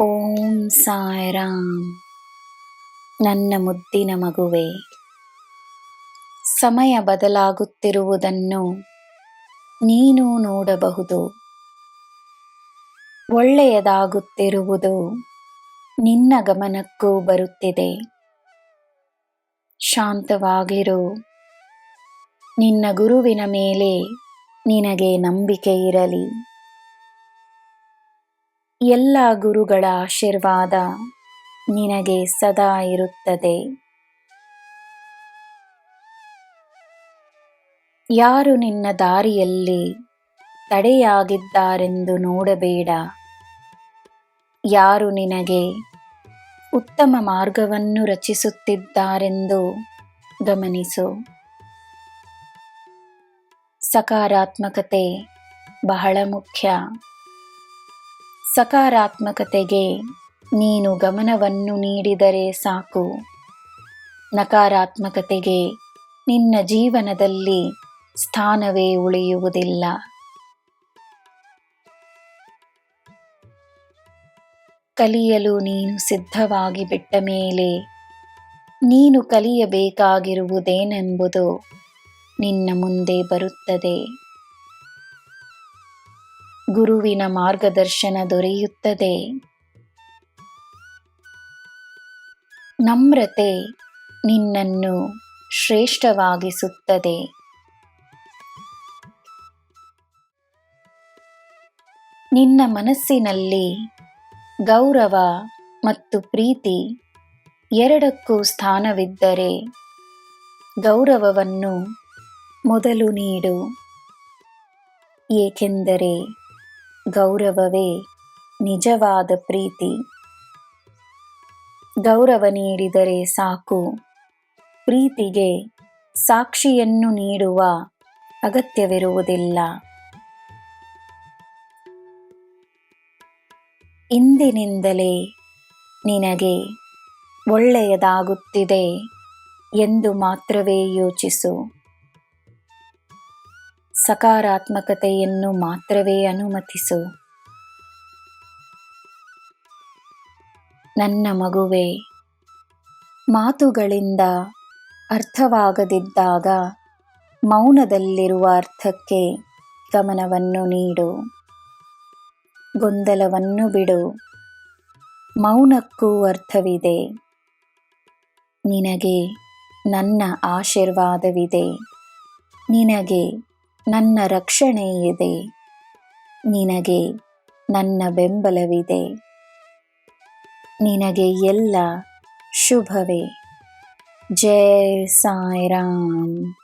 ಓಂ ಸಾಯಿರಾಮ್. ನನ್ನ ಮುದ್ದಿನ ಮಗುವೆ, ಸಮಯ ಬದಲಾಗುತ್ತಿರುವುದನ್ನು ನೀನು ನೋಡಬಹುದು. ಒಳ್ಳೆಯದಾಗುತ್ತಿರುವುದು ನಿನ್ನ ಗಮನಕ್ಕೂ ಬರುತ್ತಿದೆ. ಶಾಂತವಾಗಿರು. ನಿನ್ನ ಗುರುವಿನ ಮೇಲೆ ನಿನಗೆ ನಂಬಿಕೆ ಇರಲಿ. ಎಲ್ಲ ಗುರುಗಳ ಆಶೀರ್ವಾದ ನಿನಗೆ ಸದಾ ಇರುತ್ತದೆ. ಯಾರು ನಿನ್ನ ದಾರಿಯಲ್ಲಿ ತಡೆಯಾಗಿದ್ದಾರೆಂದು ನೋಡಬೇಡ. ಯಾರು ನಿನಗೆ ಉತ್ತಮ ಮಾರ್ಗವನ್ನು ರಚಿಸುತ್ತಿದ್ದಾರೆಂದು ಗಮನಿಸು. ಸಕಾರಾತ್ಮಕತೆ ಬಹಳ ಮುಖ್ಯ. ಸಕಾರಾತ್ಮಕತೆಗೆ ನೀನು ಗಮನವನ್ನು ನೀಡಿದರೆ ಸಾಕು. ನಕಾರಾತ್ಮಕತೆಗೆ ನಿನ್ನ ಜೀವನದಲ್ಲಿ ಸ್ಥಾನವೇ ಉಳಿಯುವುದಿಲ್ಲ. ಕಲಿಯಲು ನೀನು ಸಿದ್ಧವಾಗಿ ಬಿಟ್ಟ ಮೇಲೆ ನೀನು ಕಲಿಯಬೇಕಾಗಿರುವುದೇನೆಂಬುದು ನಿನ್ನ ಮುಂದೆ ಬರುತ್ತದೆ. ಗುರುವಿನ ಮಾರ್ಗದರ್ಶನ ದೊರೆಯುತ್ತದೆ. ನಮ್ರತೆ ನಿನ್ನನ್ನು ಶ್ರೇಷ್ಠವಾಗಿಸುತ್ತದೆ. ನಿನ್ನ ಮನಸ್ಸಿನಲ್ಲಿ ಗೌರವ ಮತ್ತು ಪ್ರೀತಿ ಎರಡಕ್ಕೂ ಸ್ಥಾನವಿದ್ದರೆ ಗೌರವವನ್ನು ಮೊದಲು ನೀಡು. ಏಕೆಂದರೆ ಗೌರವವೇ, ನಿಜವಾದ ಪ್ರೀತಿ. ಗೌರವ ನೀಡಿದರೆ ಸಾಕು. ಪ್ರೀತಿಗೆ ಸಾಕ್ಷಿಯನ್ನು ನೀಡುವ ಅಗತ್ಯವಿರುವುದಿಲ್ಲ. ಇಂದಿನಿಂದಲೇ ನಿನಗೆ ಒಳ್ಳೆಯದಾಗುತ್ತಿದೆ ಎಂದು ಮಾತ್ರವೇ ಯೋಚಿಸು. ಸಕಾರಾತ್ಮಕತೆಯನ್ನು ಮಾತ್ರವೇ ಅನುಮತಿಸು. ನನ್ನ ಮಗುವೆ, ಮಾತುಗಳಿಂದ ಅರ್ಥವಾಗದಿದ್ದಾಗ ಮೌನದಲ್ಲಿರುವ ಅರ್ಥಕ್ಕೆ ಗಮನವನ್ನು ನೀಡು. ಗೊಂದಲವನ್ನು ಬಿಡು. ಮೌನಕ್ಕೂ ಅರ್ಥವಿದೆ. ನಿನಗೆ ನನ್ನ ಆಶೀರ್ವಾದವಿದೆ. ನಿನಗೆ ನನ್ನ ರಕ್ಷಣೆ ಇದೆ. ನಿನಗೆ ನನ್ನ ಬೆಂಬಲವಿದೆ. ನಿನಗೆ ಎಲ್ಲ ಶುಭವೇ. ಜಯ ಸಾಯಿರಾಮ್.